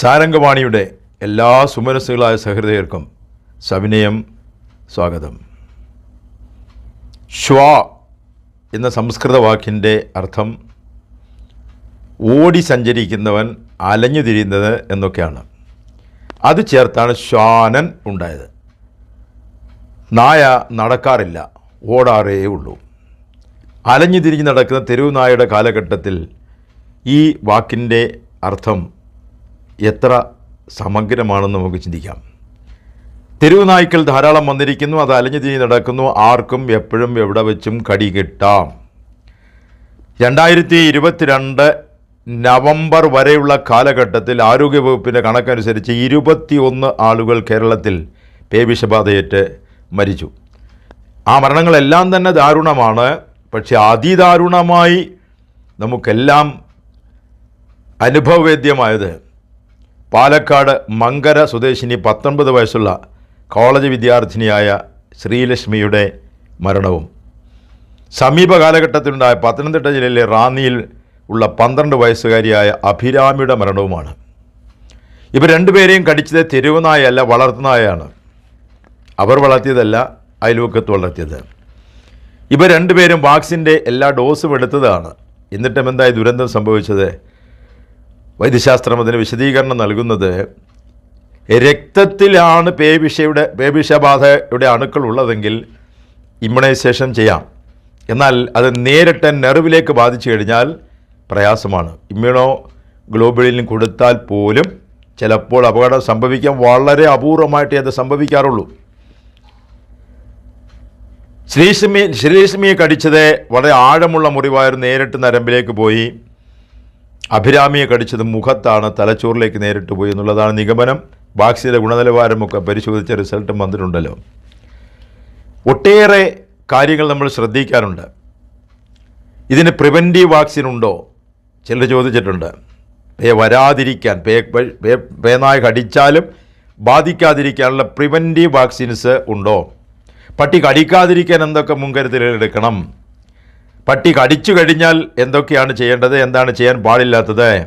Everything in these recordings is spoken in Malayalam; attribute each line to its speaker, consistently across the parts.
Speaker 1: സാരംഗവാണിയുടെ എല്ലാ സുമനസ്സുകളായ സഹൃദയർക്കും സവിനയം സ്വാഗതം. ശ്വ എന്ന സംസ്കൃത വാക്കിന്റെ അർത്ഥം ഓടി സഞ്ചരിക്കുന്നവൻ അലഞ്ഞു തിരിയുന്നത് എന്നൊക്കെയാണ്. അത് ചേർത്താണ് ശ്വാനൻ ഉണ്ടായത്. നായ നടക്കാറില്ല ഓടാറേ ഉള്ളൂ. അലഞ്ഞു തിരിഞ്ഞ് നടക്കുന്ന തെരുവ് നായയുടെ കാലഘട്ടത്തിൽ ഈ വാക്കിന്റെ അർത്ഥം എത്ര സമഗ്രമാണെന്ന് നമുക്ക് ചിന്തിക്കാം. തെരുവ് നായ്ക്കൾ ധാരാളം വന്നിരിക്കുന്നു അത് അലഞ്ഞു തിരിഞ്ഞ് നടക്കുന്നു ആർക്കും എപ്പോഴും എവിടെ വെച്ചും കടി കിട്ടാം. രണ്ടായിരത്തി ഇരുപത്തിരണ്ട് നവംബർ വരെയുള്ള കാലഘട്ടത്തിൽ ആരോഗ്യവകുപ്പിന്റെ കണക്കനുസരിച്ച് ഇരുപത്തിയൊന്ന് ആളുകൾ കേരളത്തിൽ പേവിഷബാധയേറ്റ് മരിച്ചു. ആ മരണങ്ങളെല്ലാം തന്നെ ദാരുണമാണ് പക്ഷെ അതിദാരുണമായി നമുക്കെല്ലാം അനുഭവവേദ്യമായത് പാലക്കാട് മങ്കര സ്വദേശിനി പത്തൊൻപത് വയസ്സുള്ള കോളേജ് വിദ്യാർത്ഥിനിയായ ശ്രീലക്ഷ്മിയുടെ മരണവും. സമീപ കാലഘട്ടത്തിലുണ്ടായ പത്തനംതിട്ട ജില്ലയിലെ റാന്നിയിൽ ഉള്ള പന്ത്രണ്ട് വയസ്സുകാരിയായ അഭിരാമിയുടെ മരണവുമാണ്. ഇവർ രണ്ടുപേരെയും കടിച്ചത് തെരുവുനായല്ല വളർത്തുനായാണ് അവർ വളർത്തിയതല്ല അയൽവക്കത്ത് വളർത്തിയത്. ഇവർ രണ്ടുപേരും വാക്സിന്റെ എല്ലാ ഡോസും എടുത്തതാണ്. എന്നിട്ടും എന്തായി ദുരന്തം സംഭവിച്ചത്? വൈദ്യശാസ്ത്രം അതിന് വിശദീകരണം നൽകുന്നത് രക്തത്തിലാണ് പേവിഷയുടെ പേവിഷബാധയുടെ അണുക്കൾ ഉള്ളതെങ്കിൽ ഇമ്മ്യൂണൈസേഷൻ ചെയ്യാം. എന്നാൽ അത് നേരിട്ട് നെർവിലേക്ക് ബാധിച്ചു കഴിഞ്ഞാൽ പ്രയാസമാണ്. ഇമ്മ്യൂണോ ഗ്ലോബുലിൻ കൊടുത്താൽ പോലും ചിലപ്പോൾ അപകടം സംഭവിക്കാൻ വളരെ അപൂർവമായിട്ടേ അത് സംഭവിക്കാറുള്ളൂ. ശ്രീലക്ഷ്മി ശ്രീലക്ഷ്മിയെ കടിച്ചത് വളരെ ആഴമുള്ള മുറിവായിരുന്നു നേരിട്ട് നരമ്പിലേക്ക് പോയി. അഭിരാമിയെ കടിച്ചത് മുഖത്താണ് തലച്ചോറിലേക്ക് നേരിട്ട് പോയി എന്നുള്ളതാണ് നിഗമനം. വാക്സിന്റെ ഗുണനിലവാരമൊക്കെ പരിശോധിച്ച റിസൾട്ടും വന്നിട്ടുണ്ടല്ലോ. ഒട്ടേറെ കാര്യങ്ങൾ നമ്മൾ ശ്രദ്ധിക്കാറുണ്ട്. ഇതിന് പ്രിവന്റീവ് വാക്സിൻ ഉണ്ടോ? ചിലർ ചോദിച്ചിട്ടുണ്ട്. പേ വരാതിരിക്കാൻ പേ പേനായ കടിച്ചാലും ബാധിക്കാതിരിക്കാനുള്ള പ്രിവന്റീവ് വാക്സിൻസ് ഉണ്ടോ? പട്ടി കടിക്കാതിരിക്കാൻ എന്തൊക്കെ മുൻകരുതലുകൾ എടുക്കണം? പട്ടി കടിച്ചു കഴിഞ്ഞാൽ എന്തൊക്കെയാണ് ചെയ്യേണ്ടത്? എന്താണ് ചെയ്യാൻ പാടില്ലാത്തത്?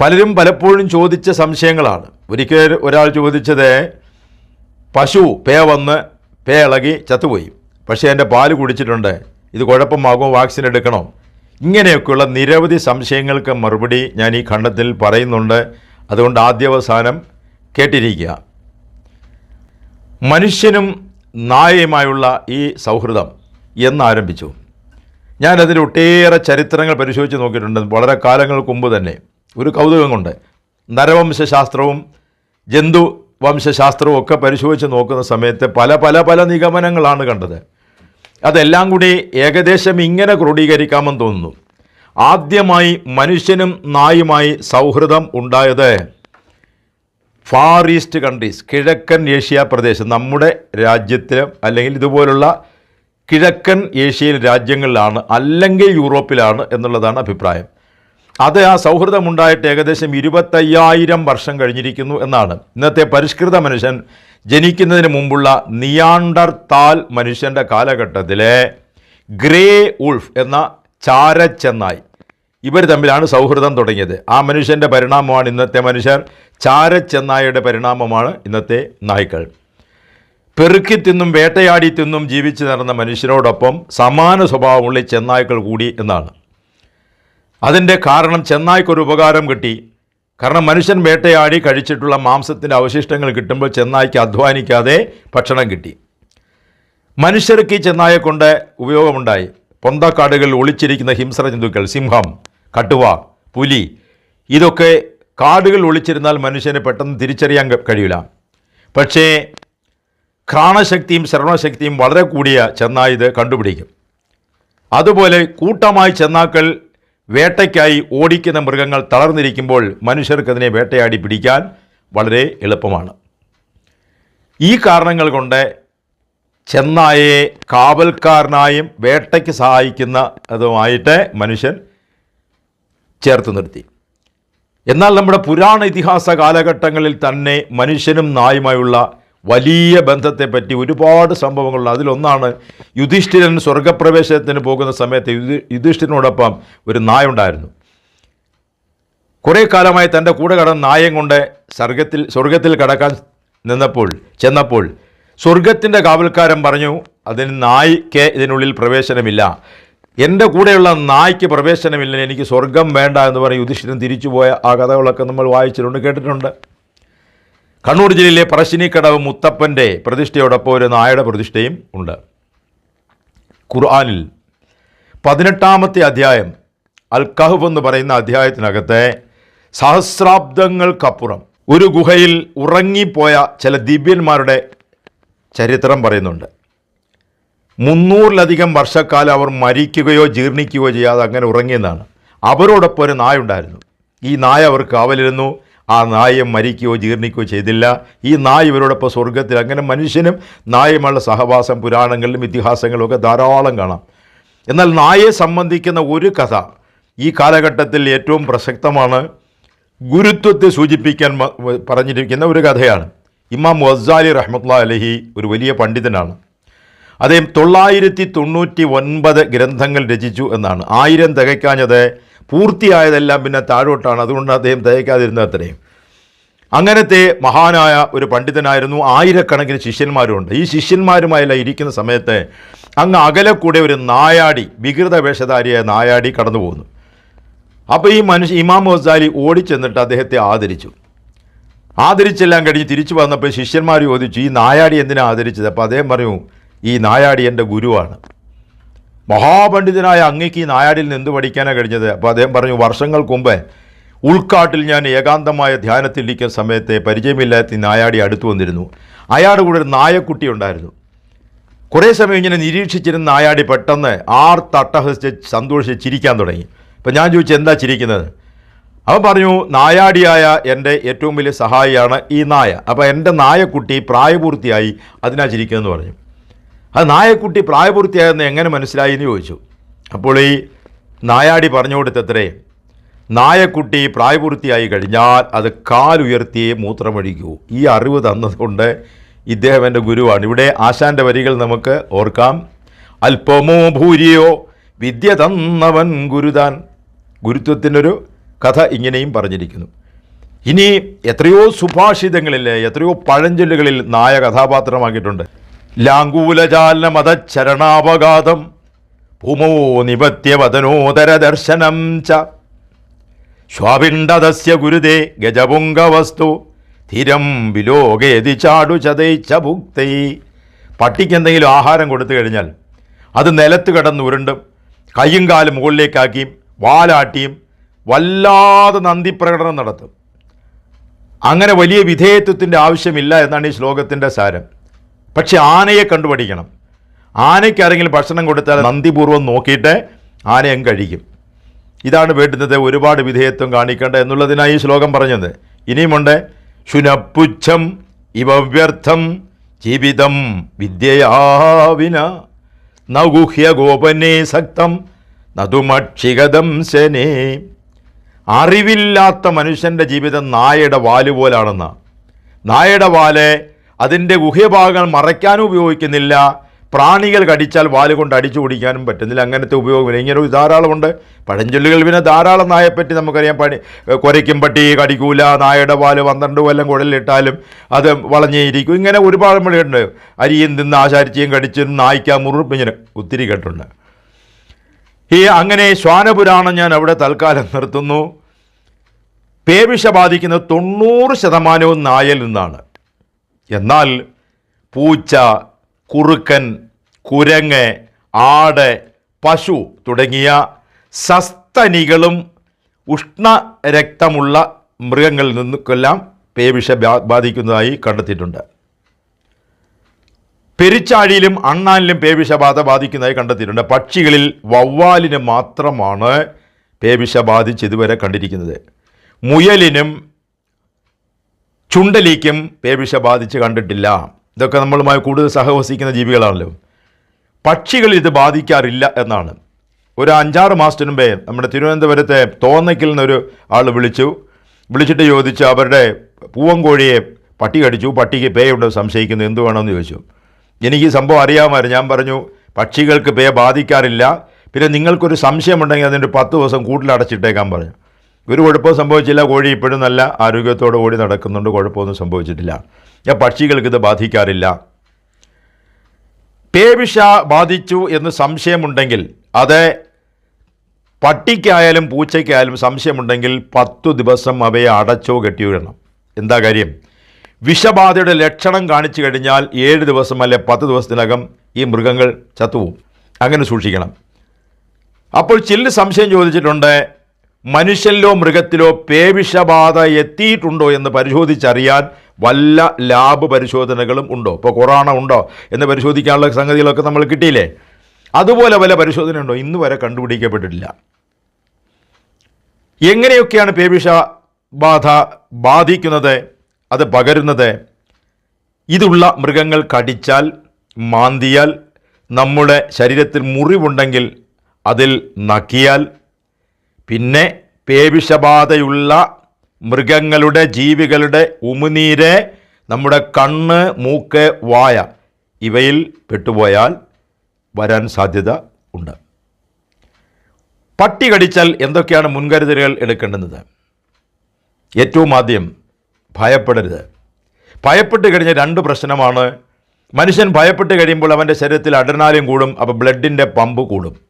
Speaker 1: പലരും പലപ്പോഴും ചോദിച്ച സംശയങ്ങളാണ്. ഒരിക്കൽ ഒരാൾ ചോദിച്ചത് പശു പേ വന്ന് പേ ഇളകി ചത്തുപോയി. പക്ഷേ എന്റെ പാൽ കുടിച്ചിട്ടുണ്ട്. ഇത് കുഴപ്പമാകുമോ? വാക്സിൻ എടുക്കണോ? ഇങ്ങനെയൊക്കെയുള്ള നിരവധി സംശയങ്ങൾക്ക് മറുപടി ഞാൻ ഈ ഖണ്ഡത്തിൽ പറയുന്നുണ്ട്. അതുകൊണ്ട് ആദ്യവസാനം കേട്ടിരിക്കുക. മനുഷ്യനും നായയുമായുള്ള ഈ സൗഹൃദം എന്നാരംഭിച്ചു. ഞാനതിൽ ഒട്ടേറെ ചരിത്രങ്ങൾ പരിശോധിച്ച് നോക്കിയിട്ടുണ്ട്. വളരെ കാലങ്ങൾക്ക് മുമ്പ് തന്നെ. ഒരു കൗതുകം കൊണ്ട്. നരവംശാസ്ത്രവും ജന്തു വംശശാസ്ത്രവും ഒക്കെ പരിശോധിച്ച് നോക്കുന്ന സമയത്ത് പല പല പല നിഗമനങ്ങളാണ് കണ്ടത്. അതെല്ലാം കൂടി ഏകദേശം ഇങ്ങനെ ക്രോഡീകരിക്കാമെന്ന് തോന്നുന്നു. ആദ്യമായി മനുഷ്യനും നായുമായി സൗഹൃദം ഉണ്ടായത് ഫാർ ഈസ്റ്റ് കൺട്രീസ് കിഴക്കൻ ഏഷ്യ പ്രദേശം നമ്മുടെ രാജ്യത്തിലും അല്ലെങ്കിൽ ഇതുപോലുള്ള കിഴക്കൻ ഏഷ്യയിൽ രാജ്യങ്ങളിലാണ് അല്ലെങ്കിൽ യൂറോപ്പിലാണ് എന്നുള്ളതാണ് അഭിപ്രായം. അത് ആ സൗഹൃദമുണ്ടായിട്ട് ഏകദേശം ഇരുപത്തയ്യായിരം വർഷം കഴിഞ്ഞിരിക്കുന്നു എന്നാണ്. ഇന്നത്തെ പരിഷ്കൃത മനുഷ്യൻ ജനിക്കുന്നതിന് മുമ്പുള്ള നിയാണ്ടർ താൽ മനുഷ്യന്റെ കാലഘട്ടത്തിലെ ഗ്രേ ഉൾഫ് എന്ന ചാരച്ചെന്നായി. ഇവർ തമ്മിലാണ് സൗഹൃദം തുടങ്ങിയത്. ആ മനുഷ്യന്റെ പരിണാമമാണ് ഇന്നത്തെ മനുഷ്യർ. ചാരച്ചെന്നായുടെ പരിണാമമാണ് ഇന്നത്തെ നായ്ക്കൾ. പെറുക്കി തിന്നും വേട്ടയാടി തിന്നും ജീവിച്ചു നടന്ന മനുഷ്യരോടൊപ്പം സമാന സ്വഭാവമുള്ള ചെന്നായ്ക്കൾ കൂടി എന്നാണ്. അതിന്റെ കാരണം ചെന്നായ്ക്കൊരു ഉപകാരം കിട്ടി. കാരണം മനുഷ്യൻ വേട്ടയാടി കഴിച്ചിട്ടുള്ള മാംസത്തിന്റെ അവശിഷ്ടങ്ങൾ കിട്ടുമ്പോൾ ചെന്നായ്ക്ക് അധ്വാനിക്കാതെ ഭക്ഷണം കിട്ടി. മനുഷ്യർക്ക് ഈ ചെന്നായെ കൊണ്ട് ഉപയോഗമുണ്ടായി. പൊന്തക്കാടുകളിൽ ഒളിച്ചിരിക്കുന്ന ഹിംസ്ര ജന്തുക്കൾ സിംഹം കട്ടുവ പുലി ഇതൊക്കെ കാടുകൾ ഒളിച്ചിരുന്നാൽ മനുഷ്യനെ പെട്ടെന്ന് തിരിച്ചറിയാൻ കഴിയില്ല. പക്ഷേ ഘ്രാണശക്തിയും ശ്രവണശക്തിയും വളരെ കൂടിയ ചെന്നായി ഇത് കണ്ടുപിടിക്കും. അതുപോലെ കൂട്ടമായി ചെന്നാക്കൾ വേട്ടയ്ക്കായി ഓടിക്കുന്ന മൃഗങ്ങൾ തളർന്നിരിക്കുമ്പോൾ മനുഷ്യർക്കതിനെ വേട്ടയാടി പിടിക്കാൻ വളരെ എളുപ്പമാണ്. ഈ കാരണങ്ങൾ കൊണ്ട് ചെന്നായയെ കാവൽക്കാരനായും വേട്ടയ്ക്ക് സഹായിക്കുന്ന അതുമായിട്ട് മനുഷ്യൻ ചേർത്ത് നിർത്തി. എന്നാൽ നമ്മുടെ പുരാണ ഇതിഹാസ കാലഘട്ടങ്ങളിൽ തന്നെ മനുഷ്യനും നായുമായുള്ള വലിയ ബന്ധത്തെപ്പറ്റി ഒരുപാട് സംഭവങ്ങളുണ്ട്. അതിലൊന്നാണ് യുധിഷ്ഠിരൻ സ്വർഗപ്രവേശനത്തിന് പോകുന്ന സമയത്ത് യുധി യുധിഷ്ഠിരനോടൊപ്പം ഒരു നായ ഉണ്ടായിരുന്നു കുറേ കാലമായി തന്റെ കൂടെ കടന്ന നായം കൊണ്ട് സ്വർഗത്തിൽ സ്വർഗത്തിൽ കടക്കാൻ നിന്നപ്പോൾ ചെന്നപ്പോൾ സ്വർഗത്തിന്റെ കാവൽക്കാരൻ പറഞ്ഞു അതിന് നായ്ക്ക് ഇതിനുള്ളിൽ പ്രവേശനമില്ല. എന്റെ കൂടെയുള്ള നായ്ക്ക് പ്രവേശനമില്ല എനിക്ക് സ്വർഗം വേണ്ട എന്ന് പറഞ്ഞ് യുധിഷ്ഠിരൻ തിരിച്ചുപോയ ആ കഥകളൊക്കെ നമ്മൾ വായിച്ചിട്ടുണ്ട് കേട്ടിട്ടുണ്ട്. കണ്ണൂർ ജില്ലയിലെ പറശ്ശിനിക്കടവ് മുത്തപ്പന്റെ പ്രതിഷ്ഠയോടൊപ്പം ഒരു നായയുടെ പ്രതിഷ്ഠയും ഉണ്ട്. ഖുർആാനിൽ പതിനെട്ടാമത്തെ അധ്യായം അൽ കഹബ് എന്ന് പറയുന്ന അധ്യായത്തിനകത്തെ സഹസ്രാബ്ദങ്ങൾക്കപ്പുറം ഒരു ഗുഹയിൽ ഉറങ്ങിപ്പോയ ചില ദിവ്യന്മാരുടെ ചരിത്രം പറയുന്നുണ്ട്. മുന്നൂറിലധികം വർഷക്കാലം അവർ മരിക്കുകയോ ജീർണിക്കുകയോ ചെയ്യാതെ അങ്ങനെ ഉറങ്ങിയെന്നാണ്. അവരോടൊപ്പം ഒരു നായ ഉണ്ടായിരുന്നു ഈ നായ അവർ കാവലിരുന്നു. ആ നായ മരിക്കുകയോ ജീർണിക്കുകയോ ചെയ്തില്ല. ഈ നായ ഇവരോടൊപ്പം സ്വർഗത്തിൽ അങ്ങനെ മനുഷ്യനും നായുമുള്ള സഹവാസം പുരാണങ്ങളിലും ഇതിഹാസങ്ങളിലും ഒക്കെ ധാരാളം കാണാം. എന്നാൽ നായയെ സംബന്ധിക്കുന്ന ഒരു കഥ ഈ കാലഘട്ടത്തിൽ ഏറ്റവും പ്രസക്തമാണ്. ഗുരുത്വത്തെ സൂചിപ്പിക്കാൻ പറഞ്ഞിരിക്കുന്ന ഒരു കഥയാണ്. ഇമാം വസാലി റഹ്മത്തുള്ള അലഹി ഒരു വലിയ പണ്ഡിതനാണ്. അദ്ദേഹം തൊള്ളായിരത്തി തൊണ്ണൂറ്റി ഒൻപത് ഗ്രന്ഥങ്ങൾ രചിച്ചു എന്നാണ്. ആയിരം തികയ്ക്കാഞ്ഞത് പൂർത്തിയായതെല്ലാം പിന്നെ താഴോട്ടാണ്. അതുകൊണ്ട് അദ്ദേഹം തികയ്ക്കാതിരുന്നത് അത്രയും. അങ്ങനത്തെ മഹാനായ ഒരു പണ്ഡിതനായിരുന്നു. ആയിരക്കണക്കിന് ശിഷ്യന്മാരുണ്ട്. ഈ ശിഷ്യന്മാരുമായെല്ലാം ഇരിക്കുന്ന സമയത്ത് അങ്ങ് അകലെ കൂടെ ഒരു നായാടി വികൃത വേഷധാരിയായ നായാടി കടന്നു പോകുന്നു അപ്പോൾ ഈ മനുഷ്യ ഇമാം ഹസാലി ഓടിച്ചെന്നിട്ട് അദ്ദേഹത്തെ ആദരിച്ചു. ആദരിച്ചെല്ലാം കഴിഞ്ഞ് തിരിച്ചു വന്നപ്പോൾ ശിഷ്യന്മാർ ചോദിച്ചു ഈ നായാടി എന്തിനാ ആദരിച്ചത്? അപ്പോൾ അദ്ദേഹം പറഞ്ഞു ഈ നായാടി എന്റെ ഗുരുവാണ്. മഹാപണ്ഡിതനായ അങ്ങയ്ക്ക് ഈ നായാടിൽ നിന്ന് എന്ത് പഠിക്കാനാണ് കഴിഞ്ഞത്? അപ്പോൾ അദ്ദേഹം പറഞ്ഞു വർഷങ്ങൾക്ക് മുമ്പ് ഉൾക്കാട്ടിൽ ഞാൻ ഏകാന്തമായ ധ്യാനത്തിലിരിക്കുന്ന സമയത്ത് പരിചയമില്ലാത്ത നായാടി അടുത്തു വന്നിരുന്നു. അയാളുടെ കൂടെ ഒരു നായക്കുട്ടി ഉണ്ടായിരുന്നു. കുറേ സമയം ഇങ്ങനെ നിരീക്ഷിച്ചിരുന്ന നായാടി പെട്ടെന്ന് ആർ തട്ടഹസിച്ച് സന്തോഷിച്ച് ചിരിക്കാൻ തുടങ്ങി. അപ്പം ഞാൻ ചോദിച്ചു എന്താ ചിരിക്കുന്നത്? അവൻ പറഞ്ഞു നായാടിയായ എന്റെ ഏറ്റവും വലിയ സഹായിയാണ് ഈ നായ. അപ്പോൾ എന്റെ നായക്കുട്ടി പ്രായപൂർത്തിയായി അതിനാ ചിരിക്കുന്നതെന്ന് പറഞ്ഞു. അത് നായക്കുട്ടി പ്രായപൂർത്തിയായെന്ന് എങ്ങനെ മനസ്സിലായി എന്ന് ചോദിച്ചു. അപ്പോൾ ഈ നായാടി പറഞ്ഞു കൊടുത്തത്രേ നായക്കുട്ടി പ്രായപൂർത്തിയായി കഴിഞ്ഞാൽ അത് കാലുയർത്തിയേ മൂത്രമൊഴിക്കൂ. ഈ അറിവ് തന്നതുകൊണ്ട് ഇദ്ദേഹം എന്റെ ഗുരുവാണ്. ഇവിടെ ആശാന്റെ വരികൾ നമുക്ക് ഓർക്കാം. അല്പമോ ഭൂരിയോ വിദ്യ തന്നവൻ ഗുരുതാൻ. ഗുരുത്വത്തിനൊരു കഥ ഇങ്ങനെയും പറഞ്ഞിരിക്കുന്നു. ഇനി എത്രയോ സുഭാഷിതങ്ങളിൽ എത്രയോ പഴഞ്ചൊല്ലുകളിൽ നായ കഥാപാത്രമാക്കിയിട്ടുണ്ട് ലാങ്കൂലജാല മതചരണാപഘാതം ഭൂമോ നിപത്യവദനോദര ദർശനം ച. സ്വാപിണ്ടതസ്യ ഗുരുതേ ഗജപുങ്കവസ്തു. തിരം വിലോകേതി ചാടു ചതയിച്ച ഭുക്തൈ. പട്ടിക്ക് എന്തെങ്കിലും ആഹാരം കൊടുത്തു കഴിഞ്ഞാൽ അത് നിലത്ത് കിടന്ന് ഉരുണ്ടും കയ്യും കാലും മുകളിലേക്കാക്കിയും വാലാട്ടിയും വല്ലാതെ നന്ദി പ്രകടനം നടത്തും. അങ്ങനെ വലിയ വിധേയത്വത്തിന്റെ ആവശ്യമില്ല എന്നാണ് ഈ ശ്ലോകത്തിന്റെ സാരം. പക്ഷെ ആനയെ കണ്ടുപഠിക്കണം. ആനയ്ക്ക് ആരെങ്കിലും ഭക്ഷണം കൊടുത്താൽ നന്ദിപൂർവം നോക്കിയിട്ട് ആനയും കഴിക്കും. ഇതാണ് വേണ്ടുന്നത് ഒരുപാട് വിധേയത്വം കാണിക്കേണ്ട എന്നുള്ളതിനായി ഈ ശ്ലോകം പറഞ്ഞത്. ഇനിയുമുണ്ട്. ശുനപ്പുച്ഛം ഇവ വ്യർത്ഥം ജീവിതം വിദ്യയാവിന നഗുഹ്യ ഗോപനേ സക്തം നതുമക്ഷിഗതം ശനേ. അറിവില്ലാത്ത മനുഷ്യന്റെ ജീവിതം നായയുടെ വാൽ പോലാണെന്ന്. നായയുടെ വാൽ അതിന്റെ ഗുഹ്യഭാഗങ്ങൾ മറയ്ക്കാനും ഉപയോഗിക്കുന്നില്ല. പ്രാണികൾ കടിച്ചാൽ വാൽ കൊണ്ട് അടിച്ചു കുടിക്കാനും പറ്റുന്നില്ല. അങ്ങനത്തെ ഉപയോഗമില്ല. ഇങ്ങനെ ഒരു ധാരാളമുണ്ട്. പഴഞ്ചൊല്ലുകൾ പിന്നെ ധാരാളം നായപ്പറ്റി നമുക്കറിയാം. പണി കുരയ്ക്കും പട്ടി കടിക്കൂല. നായയുടെ വാൽ പന്ത്രണ്ട് കൊല്ലം കുഴലിലിട്ടാലും അത് വളഞ്ഞേയിരിക്കും ഇങ്ങനെ ഒരുപാട് മണിയുണ്ട് അരിയും തിന്ന് ആശാരിച്ചയും കടിച്ചും നായ്ക്ക മുറുപ്പ് ഇങ്ങനെ ഒത്തിരി കേട്ടുണ്ട് ഈ അങ്ങനെ ശ്വാനപുരാണം ഞാൻ അവിടെ തൽക്കാലം നിർത്തുന്നു. പേവിഷ ബാധിക്കുന്ന തൊണ്ണൂറ് ശതമാനവും നായയിൽ നിന്നാണ്. എന്നാൽ പൂച്ച കുറുക്കൻ കുരങ്ങ് ആട് പശു തുടങ്ങിയ സസ്തനികളും ഉഷ്ണരക്തമുള്ള മൃഗങ്ങളിൽ നിന്നൊക്കെല്ലാം പേവിഷ ബാധിക്കുന്നതായി കണ്ടെത്തിയിട്ടുണ്ട്. പെരിച്ചാഴിയിലും അണ്ണാനിലും പേവിഷബാധ ബാധിക്കുന്നതായി കണ്ടെത്തിയിട്ടുണ്ട്. പക്ഷികളിൽ വവ്വാലിന് മാത്രമാണ് പേവിഷ ബാധിച്ച് ഇതുവരെ കണ്ടിരിക്കുന്നത്. മുയലിനും ചുണ്ടലിക്കും പേവിഷ ബാധിച്ച് കണ്ടിട്ടില്ല. ഇതൊക്കെ നമ്മളുമായി കൂടുതൽ സഹവസിക്കുന്ന ജീവികളാണല്ലോ. പക്ഷികളിൽ ഇത് ബാധിക്കാറില്ല എന്നാണ്. ഒരു അഞ്ചാറ് മാസത്തിന് മുമ്പേ നമ്മുടെ തിരുവനന്തപുരത്തെ തോന്നയ്ക്കിൽ നിന്നൊരു ആൾ വിളിച്ചു. വിളിച്ചിട്ട് ചോദിച്ചു അവരുടെ പൂവൻകോഴിയെ പട്ടി കടിച്ചു. പട്ടിക്ക് പേയുണ്ടോ സംശയിക്കുന്നു. എന്ത് വേണമെന്ന് ചോദിച്ചു. എനിക്ക് സംഭവം അറിയാമായിരുന്നു. ഞാൻ പറഞ്ഞു പക്ഷികൾക്ക് പേ ബാധിക്കാറില്ല. പിന്നെ നിങ്ങൾക്കൊരു സംശയമുണ്ടെങ്കിൽ അതിന്റെ പത്ത് ദിവസം കൂട്ടിലടച്ചിട്ടേക്കാൻ പറഞ്ഞു. ഒരു കുഴപ്പവും സംഭവിച്ചില്ല. കോഴി ഇപ്പോഴും നല്ല ആരോഗ്യത്തോടു കൂടി നടക്കുന്നുണ്ട്. കുഴപ്പമൊന്നും സംഭവിച്ചിട്ടില്ല. ഞാൻ പക്ഷികൾക്ക് ഇത് ബാധിക്കാറില്ല. പേവിഷ ബാധിച്ചു എന്ന് സംശയമുണ്ടെങ്കിൽ അത് പട്ടിക്കായാലും പൂച്ചയ്ക്കായാലും സംശയമുണ്ടെങ്കിൽ പത്തു ദിവസം അവയെ അടച്ചോ കെട്ടിയിടണം എന്താ കാര്യം? വിഷബാധയുടെ ലക്ഷണം കാണിച്ചു കഴിഞ്ഞാൽ ഏഴ് ദിവസം അല്ലെ പത്ത് ദിവസത്തിനകം ഈ മൃഗങ്ങൾ ചത്തുപോകും. അങ്ങനെ സൂക്ഷിക്കണം. അപ്പോൾ ചില്ല് സംശയം ചോദിച്ചിട്ടുണ്ട്. മനുഷ്യനിലോ മൃഗത്തിലോ പേവിഷബാധ എത്തിയിട്ടുണ്ടോ എന്ന് പരിശോധിച്ചറിയാൻ വല്ല ലാബ് പരിശോധനകളും ഉണ്ടോ? ഇപ്പോൾ കൊറോണ ഉണ്ടോ എന്ന് പരിശോധിക്കാനുള്ള സംഗതികളൊക്കെ നമ്മൾ കിട്ടിയില്ലേ? അതുപോലെ വല്ല പരിശോധന ഉണ്ടോ? ഇന്ന് വരെ കണ്ടുപിടിക്കപ്പെട്ടിട്ടില്ല. എങ്ങനെയൊക്കെയാണ് പേവിഷ ബാധ ബാധിക്കുന്നത്? അത് പകരുന്നത്? ഇതുള്ള മൃഗങ്ങൾ കടിച്ചാൽ മാന്തിയാൽ നമ്മുടെ ശരീരത്തിൽ മുറിവുണ്ടെങ്കിൽ അതിൽ നക്കിയാൽ പിന്നെ പേവിഷബാധയുള്ള മൃഗങ്ങളുടെ ജീവികളുടെ ഉമിനീര് നമ്മുടെ കണ്ണ് മൂക്ക് വായ ഇവയിൽ പെട്ടുപോയാൽ വരാൻ സാധ്യത ഉണ്ട്. പട്ടി കടിച്ചാൽ എന്തൊക്കെയാണ് മുൻകരുതലുകൾ എടുക്കേണ്ടത് ഏറ്റവും ആദ്യം ഭയപ്പെടരുത്. ഭയപ്പെട്ട് കഴിഞ്ഞ രണ്ട് പ്രശ്നമാണ്. മനുഷ്യൻ ഭയപ്പെട്ട് കഴിയുമ്പോൾ അവന്റെ ശരീരത്തിൽ അഡ്രനാലിൻ കൂടും അപ്പോൾ ബ്ലഡിന്റെ പമ്പ് കൂടും.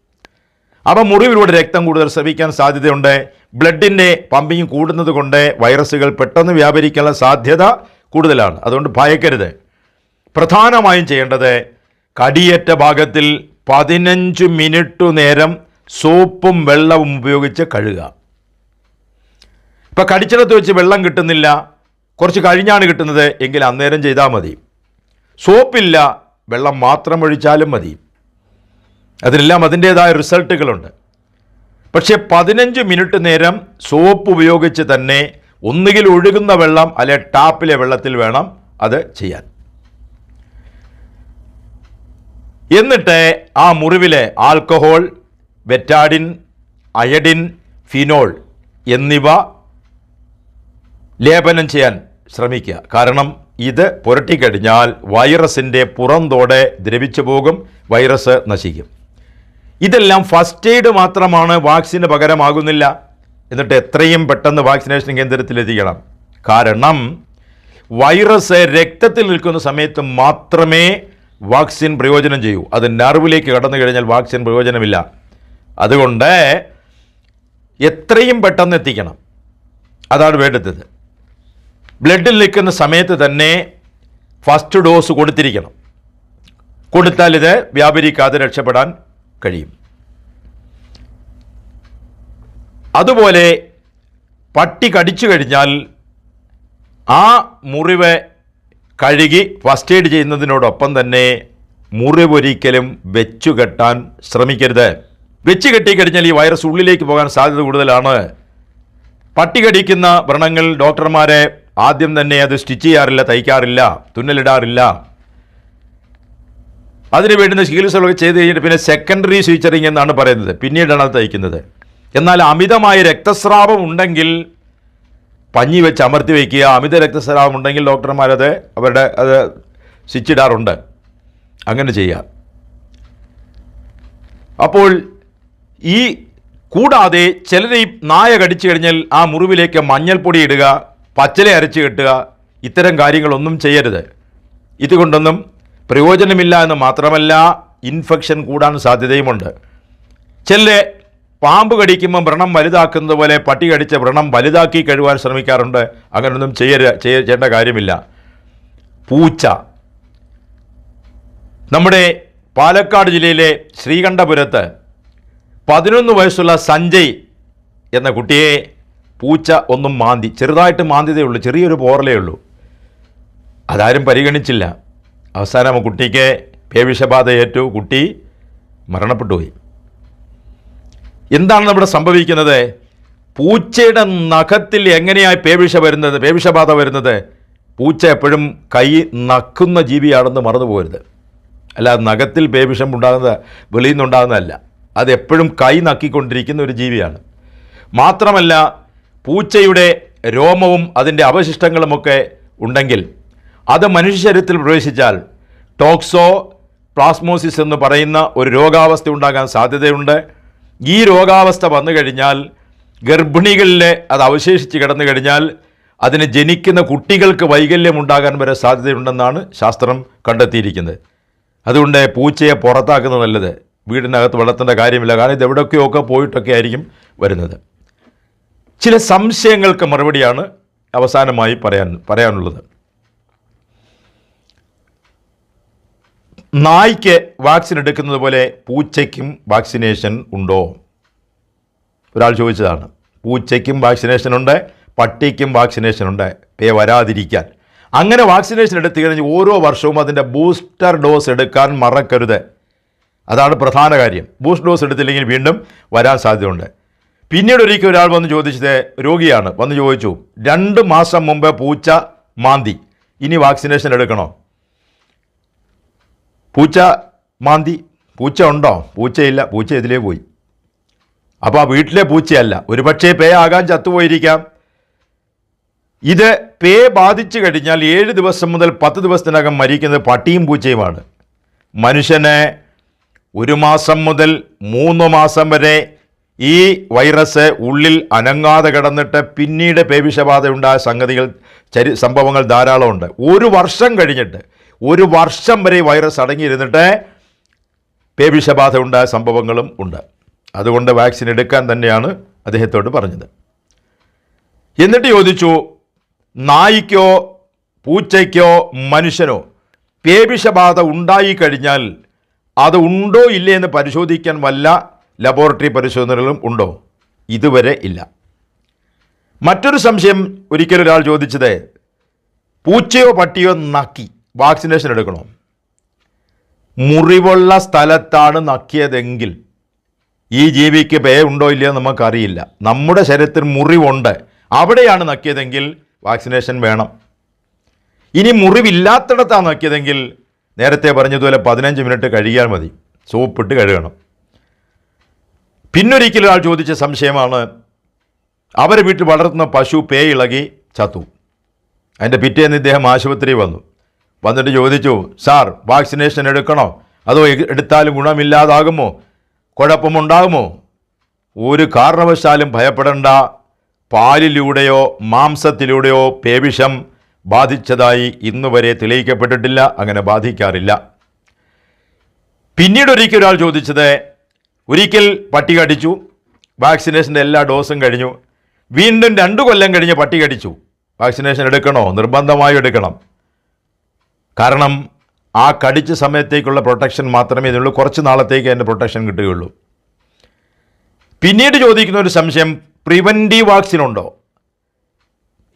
Speaker 1: അപ്പോൾ മുറിവിലൂടെ രക്തം കൂടുതൽ സ്രവിക്കാൻ സാധ്യതയുണ്ട്. ബ്ലഡിന്റെ പമ്പിങ് കൂടുന്നത് കൊണ്ട് വൈറസുകൾ പെട്ടെന്ന് വ്യാപരിക്കാനുള്ള സാധ്യത കൂടുതലാണ്. അതുകൊണ്ട് ഭയക്കരുത്. പ്രധാനമായും ചെയ്യേണ്ടത് കടിയേറ്റ ഭാഗത്തിൽ പതിനഞ്ച് മിനിറ്റ് നേരം സോപ്പും വെള്ളവും ഉപയോഗിച്ച് കഴുകുക. ഇപ്പം കടിച്ചിടത്ത് വെച്ച് വെള്ളം കിട്ടുന്നില്ല. കുറച്ച് കഴിഞ്ഞാണ് കിട്ടുന്നത്. എങ്കിൽ അന്നേരം ചെയ്താൽ മതി. സോപ്പില്ല വെള്ളം മാത്രം ഒഴിച്ചാലും മതി. അതിനെല്ലാം അതിന്റേതായ റിസൾട്ടുകളുണ്ട്. പക്ഷേ പതിനഞ്ച് മിനിറ്റ് നേരം സോപ്പ് ഉപയോഗിച്ച് തന്നെ ഒന്നുകിൽ ഒഴുകുന്ന വെള്ളം അല്ലെ ടാപ്പിലെ വെള്ളത്തിൽ വേണം അത് ചെയ്യാൻ. എന്നിട്ട് ആ മുറിവിലെ ആൽക്കഹോൾ വെറ്റാഡിൻ അയഡിൻ ഫിനോൾ എന്നിവ ലേപനം ചെയ്യാൻ ശ്രമിക്കുക. കാരണം ഇത് പുരട്ടിക്കഴിഞ്ഞാൽ വൈറസിന്റെ പുറന്തോടെ ദ്രവിച്ചു പോകും വൈറസ് നശിക്കും. ഇതെല്ലാം ഫസ്റ്റ് എയ്ഡ് മാത്രമാണ് വാക്സിന് പകരമാകുന്നില്ല. എന്നിട്ട് എത്രയും പെട്ടെന്ന് വാക്സിനേഷൻ കേന്ദ്രത്തിൽ എത്തിക്കണം കാരണം വൈറസ് രക്തത്തിൽ നിൽക്കുന്ന സമയത്ത് മാത്രമേ വാക്സിൻ പ്രയോജനം ചെയ്യൂ. അത് നെർവിലേക്ക് കടന്നു കഴിഞ്ഞാൽ വാക്സിൻ പ്രയോജനമില്ല. അതുകൊണ്ട് എത്രയും പെട്ടെന്ന് എത്തിക്കണം. അതാണ് വേണ്ടത്. ബ്ലഡിൽ നിൽക്കുന്ന സമയത്ത് തന്നെ ഫസ്റ്റ് ഡോസ് കൊടുത്തിരിക്കണം. കൊടുത്താൽ ഇത് വ്യാപരിക്കാതെ രക്ഷപ്പെടാൻ കഴിയും. അതുപോലെ പട്ടി കടിച്ചു കഴിഞ്ഞാൽ ആ മുറിവ് കഴുകി ഫസ്റ്റ് എയ്ഡ് ചെയ്യുന്നതിനോടൊപ്പം തന്നെ മുറിവൊരിക്കലും വെച്ചു കെട്ടാൻ ശ്രമിക്കരുത്. വെച്ച് കെട്ടിക്കഴിഞ്ഞാൽ ഈ വൈറസ് ഉള്ളിലേക്ക് പോകാൻ സാധ്യത കൂടുതലാണ്. പട്ടി കടിക്കുന്ന വ്രണങ്ങൾ ഡോക്ടർമാരെ ആദ്യം തന്നെ അത് സ്റ്റിച്ച് ചെയ്യാറില്ല തയ്ക്കാറില്ല തുന്നലിടാറില്ല. അതിന് വേണ്ടുന്ന ചികിത്സകളൊക്കെ ചെയ്ത് കഴിഞ്ഞിട്ട് പിന്നെ സെക്കൻഡറി സ്വീച്ചറിങ് എന്നാണ് പറയുന്നത്. പിന്നീടാണ് അത് തയ്ക്കുന്നത്. എന്നാൽ അമിതമായ രക്തസ്രാവം ഉണ്ടെങ്കിൽ പഞ്ഞി വെച്ച് അമർത്തി വയ്ക്കുക. അമിത രക്തസ്രാവം ഉണ്ടെങ്കിൽ ഡോക്ടർമാരത് അവരുടെ അത് സ്റ്റിച്ചിടാറുണ്ട് അങ്ങനെ ചെയ്യുക അപ്പോൾ ഈ കൂടാതെ ചിലരെ നായ കടിച്ചു കഴിഞ്ഞാൽ ആ മുറിവിലേക്ക് മഞ്ഞൾപ്പൊടി ഇടുക പച്ചില അരച്ച് കെട്ടുക ഇത്തരം കാര്യങ്ങളൊന്നും ചെയ്യരുത്. ഇതുകൊണ്ടൊന്നും പ്രയോജനമില്ല എന്ന് മാത്രമല്ല ഇൻഫെക്ഷൻ കൂടാൻ സാധ്യതയുമുണ്ട്. ചില പാമ്പ് കടിക്കുമ്പോൾ വ്രണം വലുതാക്കുന്നത് പോലെ പട്ടി കടിച്ച വ്രണം വലുതാക്കി കഴുകാൻ ശ്രമിക്കാറുണ്ട്. അങ്ങനെയൊന്നും ചെയ്യരുത് ചെയ്യേണ്ട കാര്യമില്ല. പൂച്ച. നമ്മുടെ പാലക്കാട് ജില്ലയിലെ ശ്രീകണ്ഠപുരത്ത് പതിനൊന്ന് വയസ്സുള്ള സഞ്ജയ് എന്ന കുട്ടിയെ പൂച്ച ഒന്നും മാന്തി ചെറുതായിട്ട് മാന്തിയതേ ഉള്ളൂ ചെറിയൊരു പോറലേ ഉള്ളൂ. അതാരും പരിഗണിച്ചില്ല. അവസാനം കുട്ടിക്ക് പേവിഷബാധ ഏറ്റു. കുട്ടി മരണപ്പെട്ടുപോയി. എന്താണ് നമ്മുടെ സംഭവിക്കുന്നത്? പൂച്ചയുടെ നഖത്തിൽ എങ്ങനെയായി പേവിഷ വരുന്നത്? പേവിഷബാധ വരുന്നത്? പൂച്ച എപ്പോഴും കൈ നക്കുന്ന ജീവിയാണെന്ന് മറന്നു പോകരുത് അല്ല നഖത്തിൽ പേവിഷം ഉണ്ടാകുന്നത് വെളിയിൽ നിന്നുണ്ടാകുന്നതല്ല. അതെപ്പോഴും കൈ നക്കിക്കൊണ്ടിരിക്കുന്ന ഒരു ജീവിയാണ്. മാത്രമല്ല പൂച്ചയുടെ രോമവും അതിന്റെ അവശിഷ്ടങ്ങളുമൊക്കെ ഉണ്ടെങ്കിൽ അത് മനുഷ്യ ശരീരത്തിൽ പ്രവേശിച്ചാൽ ടോക്സോ പ്ലാസ്മോസിസ് എന്ന് പറയുന്ന ഒരു രോഗാവസ്ഥ ഉണ്ടാകാൻ സാധ്യതയുണ്ട്. ഈ രോഗാവസ്ഥ വന്നു കഴിഞ്ഞാൽ ഗർഭിണികളിലെ അത് അവശേഷിച്ച് കിടന്നു കഴിഞ്ഞാൽ അതിന് ജനിക്കുന്ന കുട്ടികൾക്ക് വൈകല്യം ഉണ്ടാകാൻ വരെ സാധ്യതയുണ്ടെന്നാണ് ശാസ്ത്രം കണ്ടെത്തിയിരിക്കുന്നത്. അതുകൊണ്ട് പൂച്ചയെ പുറത്താക്കുന്നത് നല്ലത്. വീടിനകത്ത് വളർത്തേണ്ട കാര്യമില്ല. കാരണം ഇത് എവിടെയൊക്കെയൊക്കെ പോയിട്ടൊക്കെ ആയിരിക്കും വരുന്നത്. ചില സംശയങ്ങൾക്ക് മറുപടിയാണ് അവസാനമായി പറയാൻ പറയാനുള്ളത്. നായ്ക്ക് വാക്സിൻ എടുക്കുന്നത് പോലെ പൂച്ചയ്ക്കും വാക്സിനേഷൻ ഉണ്ടോ? ഒരാൾ ചോദിച്ചതാണ്. പൂച്ചയ്ക്കും വാക്സിനേഷൻ ഉണ്ട് പട്ടിക്കും വാക്സിനേഷൻ ഉണ്ട്. പേ വരാതിരിക്കാൻ. അങ്ങനെ വാക്സിനേഷൻ എടുത്തു കഴിഞ്ഞ് ഓരോ വർഷവും അതിന്റെ ബൂസ്റ്റർ ഡോസ് എടുക്കാൻ മറക്കരുത്. അതാണ് പ്രധാന കാര്യം. ബൂസ്റ്റർ ഡോസ് എടുത്തില്ലെങ്കിൽ വീണ്ടും വരാൻ സാധ്യതയുണ്ട്. പിന്നീട് ഒരിക്കൽ ഒരാൾ വന്ന് ചോദിച്ചത് രോഗിയാണ്. വന്ന് ചോദിച്ചു രണ്ട് മാസം മുമ്പ് പൂച്ച മാന്തി. ഇനി വാക്സിനേഷൻ എടുക്കണോ? പൂച്ച മാന്തി. പൂച്ച ഉണ്ടോ? പൂച്ചയില്ല. പൂച്ച ഇതിലേ പോയി. അപ്പോൾ ആ വീട്ടിലെ പൂച്ചയല്ല. ഒരുപക്ഷേ പേ ആകാൻ ചത്തുപോയിരിക്കാം. ഇത് പേ ബാധിച്ചു കഴിഞ്ഞാൽ ഏഴ് ദിവസം മുതൽ പത്ത് ദിവസത്തിനകം മരിക്കുന്നത് പട്ടിയും പൂച്ചയുമാണ്. മനുഷ്യനെ ഒരു മാസം മുതൽ മൂന്ന് മാസം വരെ ഈ വൈറസ് ഉള്ളിൽ അനങ്ങാതെ കിടന്നിട്ട് പിന്നീട് പേവിഷബാധ ഉണ്ടായ സംഗതികൾ ചരി സംഭവങ്ങൾ ധാരാളമുണ്ട്. ഒരു വർഷം കഴിഞ്ഞിട്ട് ഒരു വർഷം വരെ വൈറസ് അടങ്ങിയിരുന്നിട്ട് പേവിഷബാധ ഉണ്ടായ സംഭവങ്ങളും ഉണ്ട്. അതുകൊണ്ട് വാക്സിൻ എടുക്കാൻ തന്നെയാണ് അദ്ദേഹത്തോട് പറഞ്ഞത്. എന്നിട്ട് ചോദിച്ചു നായിക്കോ പൂച്ചയ്ക്കോ മനുഷ്യനോ പേവിഷബാധ ഉണ്ടായിക്കഴിഞ്ഞാൽ അത് ഉണ്ടോ ഇല്ലേ എന്ന് പരിശോധിക്കാൻ വല്ല ലബോറട്ടറി പരിശോധനകളും ഉണ്ടോ? ഇതുവരെ ഇല്ല. മറ്റൊരു സംശയം ഒരിക്കലൊരാൾ ചോദിച്ചത് പൂച്ചയോ പട്ടിയോ നക്കി? വാക്സിനേഷൻ എടുക്കണോ? മുറിവുള്ള സ്ഥലത്താണ് നക്കിയതെങ്കിൽ ഈ ജീവിക്ക് പേ ഉണ്ടോ ഇല്ലയോ നമുക്കറിയില്ല. നമ്മുടെ ശരീരത്തിൽ മുറിവുണ്ട്. അവിടെയാണ് നക്കിയതെങ്കിൽ വാക്സിനേഷൻ വേണം. ഇനി മുറിവില്ലാത്തിടത്താണ് നക്കിയതെങ്കിൽ നേരത്തെ പറഞ്ഞതുപോലെ പതിനഞ്ച് മിനിറ്റ് കഴുകിയാൽ മതി. സോപ്പിട്ട് കഴുകണം. പിന്നൊരിക്കലും ആൾ ചോദിച്ച സംശയമാണ് അവരെ വീട്ടിൽ വളർത്തുന്ന പശു പേ ഇളകി ചത്തു. അതിന്റെ പിറ്റേന്ന് ഇദ്ദേഹം ആശുപത്രി വന്നു. വന്നിട്ട് ചോദിച്ചു സാർ വാക്സിനേഷൻ എടുക്കണോ? അതോ എടുത്താൽ ഗുണമില്ലാതാകുമോ? കുഴപ്പമുണ്ടാകുമോ? ഒരു കാരണവശാലും ഭയപ്പെടേണ്ട. പാലിലൂടെയോ മാംസത്തിലൂടെയോ പേവിഷം ബാധിച്ചതായി ഇന്നുവരെ തെളിയിക്കപ്പെട്ടിട്ടില്ല അങ്ങനെ ബാധിക്കാറില്ല. പിന്നീട് ഒരിക്കൽ ഒരാൾ ചോദിച്ചത് ഒരിക്കൽ പട്ടി കടിച്ചു വാക്സിനേഷന്റെ എല്ലാ ഡോസും കഴിഞ്ഞു. വീണ്ടും രണ്ടു കൊല്ലം കഴിഞ്ഞ് പട്ടി കടിച്ചു വാക്സിനേഷൻ എടുക്കണോ? നിർബന്ധമായും എടുക്കണം. കാരണം ആ കടിച്ച സമയത്തേക്കുള്ള പ്രൊട്ടക്ഷൻ മാത്രമേ ഇതിനുള്ളൂ കുറച്ച് നാളത്തേക്ക് അതിന്റെ പ്രൊട്ടക്ഷൻ കിട്ടുകയുള്ളൂ. പിന്നീട് ചോദിക്കുന്ന ഒരു സംശയം പ്രിവന്റീവ് വാക്സിൻ ഉണ്ടോ?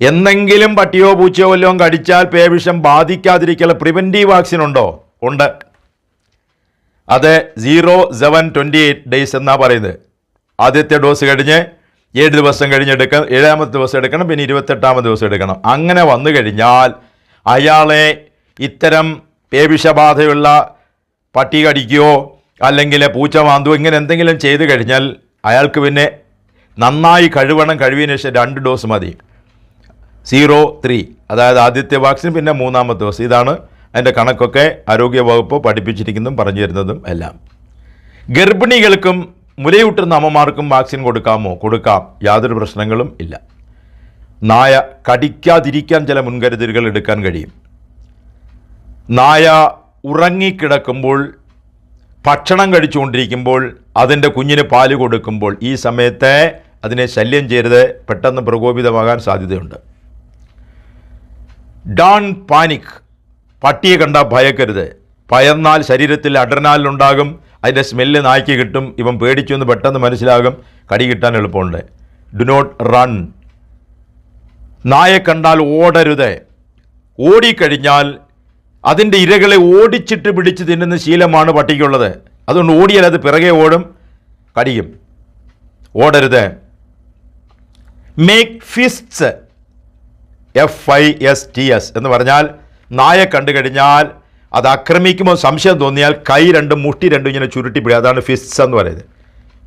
Speaker 1: എന്തെങ്കിലും പട്ടിയോ പൂച്ചയോ വല്ലതും കടിച്ചാൽ പേവിഷം ബാധിക്കാതിരിക്കാനുള്ള പ്രിവന്റീവ് വാക്സിൻ ഉണ്ടോ? ഉണ്ട്. അത് zero seven twenty eight days എന്നാണ് പറയുന്നത്. ആദ്യത്തെ ഡോസ് കഴിഞ്ഞ് ഏഴ് ദിവസം കഴിഞ്ഞ് എടുക്കണം ഏഴാമത്തെ ദിവസം എടുക്കണം പിന്നെ ഇരുപത്തെട്ടാമത്തെ ദിവസം എടുക്കണം. അങ്ങനെ വന്നു കഴിഞ്ഞാൽ അയാളെ ഇത്തരം പേവിഷബാധയുള്ള പട്ടി കടിക്കുകയോ അല്ലെങ്കിൽ പൂച്ച മാന്തുകയോ ഇങ്ങനെ എന്തെങ്കിലും ചെയ്തു കഴിഞ്ഞാൽ അയാൾക്ക് പിന്നെ നന്നായി കഴുകണം കഴിവിന് ശേഷം രണ്ട് ഡോസ് മതി. Zero three. അതായത് ആദ്യത്തെ വാക്സിൻ പിന്നെ മൂന്നാമത്തെ ഡോസ്. ഇതാണ് അതിന്റെ കണക്കൊക്കെ ആരോഗ്യ വകുപ്പ് പഠിപ്പിച്ചിരിക്കുന്നതും പറഞ്ഞു തരുന്നതും എല്ലാം. ഗർഭിണികൾക്കും മുലയൂട്ടുന്ന അമ്മമാർക്കും വാക്സിൻ കൊടുക്കാമോ? കൊടുക്കാം. യാതൊരു പ്രശ്നങ്ങളും ഇല്ല. നായ കടിക്കാതിരിക്കാൻ ചില മുൻകരുതലുകൾ എടുക്കാൻ കഴിയും. നായ ഉറങ്ങിക്കിടക്കുമ്പോൾ ഭക്ഷണം കഴിച്ചുകൊണ്ടിരിക്കുമ്പോൾ അതിന്റെ കുഞ്ഞിന് പാൽ കൊടുക്കുമ്പോൾ ഈ സമയത്തെ അതിനെ ശല്യം ചെയ്യരുത് പെട്ടെന്ന് പ്രകോപിതമാകാൻ സാധ്യതയുണ്ട്. ഡോൺ പാനിക് പട്ടിയെ കണ്ടാൽ ഭയക്കരുത്. ഭയന്നാൽ ശരീരത്തിൽ അഡ്രനാലിനുണ്ടാകും അതിന്റെ സ്മെല്ല് നായ്ക്ക് കിട്ടും ഇവൻ പേടിച്ചു എന്ന് പെട്ടെന്ന് മനസ്സിലാകും കടി കിട്ടാൻ എളുപ്പമുണ്ട്. Do not run. നായെ കണ്ടാൽ ഓടരുത്. ഓടിക്കഴിഞ്ഞാൽ അതിന്റെ ഇരകളെ ഓടിച്ചിട്ട് പിടിച്ച് തിന്നുന്ന ശീലമാണ് പട്ടിക്കുള്ളത്. അതുകൊണ്ട് ഓടിയാൽ അത് പിറകെ ഓടും കടിയും. ഓടരുത്. Make fists F I S T S എന്ന് പറഞ്ഞാൽ നായ കണ്ടു കഴിഞ്ഞാൽ അത് ആക്രമിക്കുമ്പോൾ സംശയം തോന്നിയാൽ കൈ രണ്ടും മുഷ്ടി രണ്ടും ഇങ്ങനെ ചുരുട്ടി പിടിക്കുക അതാണ് ഫിസ്റ്റ്സ് എന്ന് പറയുന്നത്.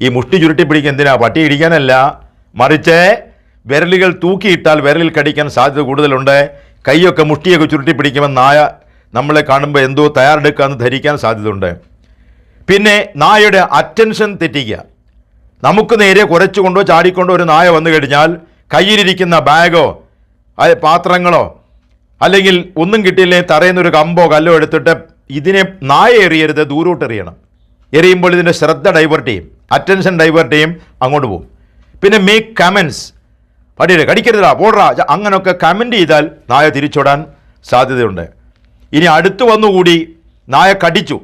Speaker 1: ഈ മുഷ്ടി ചുരുട്ടി പിടിക്കുക എന്തിനാ? പട്ടി ഇടിക്കാനല്ല. മറിച്ച് വിരലുകൾ തൂക്കിയിട്ടാൽ വിരലിൽ കടിക്കാൻ സാധ്യത കൂടുതലുണ്ട്. കൈയൊക്കെ മുഷ്ടിയൊക്കെ ചുരുട്ടി പിടിക്കുമ്പോൾ നായ നമ്മളെ കാണുമ്പോൾ എന്തോ തയ്യാറെടുക്കാമെന്ന് ധരിക്കാൻ സാധ്യതയുണ്ട്. പിന്നെ നായയുടെ അറ്റൻഷൻ തെറ്റിക്കുക. നമുക്ക് നേരെ കുറച്ചുകൊണ്ടോ ചാടിക്കൊണ്ടോ ഒരു നായ വന്നു കഴിഞ്ഞാൽ കയ്യിലിരിക്കുന്ന ബാഗോ പാത്രങ്ങളോ അല്ലെങ്കിൽ ഒന്നും കിട്ടിയില്ലേ തറയുന്നൊരു കമ്പോ കല്ലോ എടുത്തിട്ട് ഇതിനെ നായ എറിയരുത് ദൂരോട്ട് എറിയണം. എറിയുമ്പോൾ ഇതിന്റെ ശ്രദ്ധ ഡൈവേർട്ട് ചെയ്യും. അറ്റൻഷൻ ഡൈവേർട്ട് ചെയ്യും അങ്ങോട്ട് പോകും. പിന്നെ മേക്ക് കമൻസ് പടിയുടെ കടിക്കരുതാ പോടാ അങ്ങനെയൊക്കെ കമന്റ് ചെയ്താൽ നായ തിരിച്ചോടാൻ സാധ്യതയുണ്ട്. ഇനി അടുത്തു വന്നുകൂടി നായ കടിച്ചു.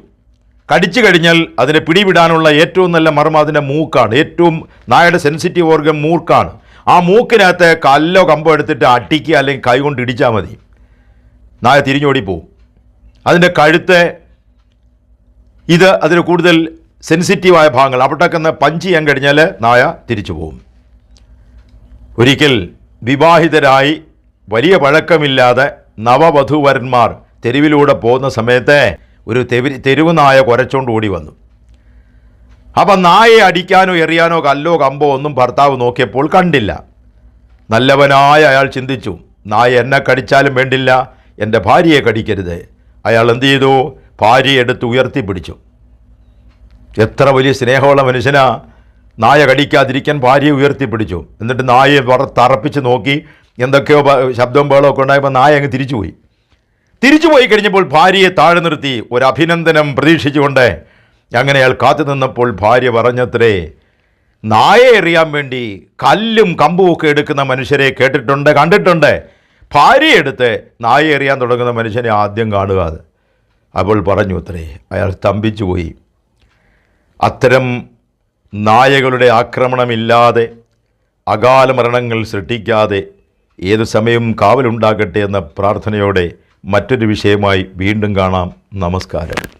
Speaker 1: കടിച്ചു കഴിഞ്ഞാൽ അതിനെ പിടിവിടാനുള്ള ഏറ്റവും നല്ല മർമ്മം അതിന്റെ മൂക്കാണ്. ഏറ്റവും നായയുടെ സെൻസിറ്റീവ് ഓർഗൻ മൂക്കാണ്. ആ മൂക്കിനകത്ത് കല്ലോ കമ്പോ എടുത്തിട്ട് അട്ടിക്കുക അല്ലെങ്കിൽ കൈ കൊണ്ട് ഇടിച്ചാൽ മതി. നായ തിരിഞ്ഞോടി പോവും. അതിന്റെ കഴുത്ത് ഇത് അതിന് കൂടുതൽ സെൻസിറ്റീവായ ഭാഗങ്ങൾ. അവിടേക്ക് ഒന്ന് പഞ്ച് ചെയ്യാൻ കഴിഞ്ഞാൽ നായ തിരിച്ചു പോവും. ഒരിക്കൽ വിവാഹിതരായി വലിയ പഴക്കമില്ലാതെ നവവധൂവരന്മാർ തെരുവിലൂടെ പോകുന്ന സമയത്ത് ഒരു തെരു തെരുവ് നായ കുരച്ചോണ്ട് ഓടി വന്നു. അപ്പം നായയെ അടിക്കാനോ എറിയാനോ കല്ലോ കമ്പോ ഒന്നും ഭർത്താവ് നോക്കിയപ്പോൾ കണ്ടില്ല. നല്ലവനായ അയാൾ ചിന്തിച്ചു നായ എന്നെ കടിച്ചാലും വേണ്ടില്ല എന്റെ ഭാര്യയെ കടിക്കരുത്. അയാൾ എന്ത് ചെയ്തു? ഭാര്യയെ എടുത്ത് ഉയർത്തി പിടിച്ചു. എത്ര വലിയ സ്നേഹമുള്ള മനുഷ്യനാ നായ കടിക്കാതിരിക്കാൻ ഭാര്യയെ ഉയർത്തി പിടിച്ചു. എന്നിട്ട് നായയെ തറപ്പിച്ച് നോക്കി എന്തൊക്കെയോ ശബ്ദവും ബഹളമൊക്കെ ഉണ്ടായപ്പോൾ നായ അങ്ങ് തിരിച്ചുപോയി. തിരിച്ചു പോയി കഴിഞ്ഞപ്പോൾ ഭാര്യയെ താഴെ നിർത്തി ഒരു അഭിനന്ദനം പ്രതീക്ഷിച്ചുകൊണ്ട് അങ്ങനെ അയാൾ കാത്തു നിന്നപ്പോൾ ഭാര്യ പറഞ്ഞത്രേ നായ എറിയാൻ വേണ്ടി കല്ലും കമ്പും ഒക്കെ എടുക്കുന്ന മനുഷ്യരെ കേട്ടിട്ടുണ്ട് കണ്ടിട്ടുണ്ട്. ഭാര്യ എടുത്ത് നായ എറിയാൻ തുടങ്ങുന്ന മനുഷ്യനെ ആദ്യം കാണുക അത്. അപ്പോൾ പറഞ്ഞു അത്രേ അയാൾ സ്തംഭിച്ചു പോയി അത്തരം നായകളുടെ ആക്രമണമില്ലാതെ അകാല മരണങ്ങൾ സൃഷ്ടിക്കാതെ ഏതു സമയവും കാവലുണ്ടാകട്ടെ എന്ന പ്രാർത്ഥനയോടെ മറ്റൊരു വിഷയമായി വീണ്ടും കാണാം. നമസ്കാരം.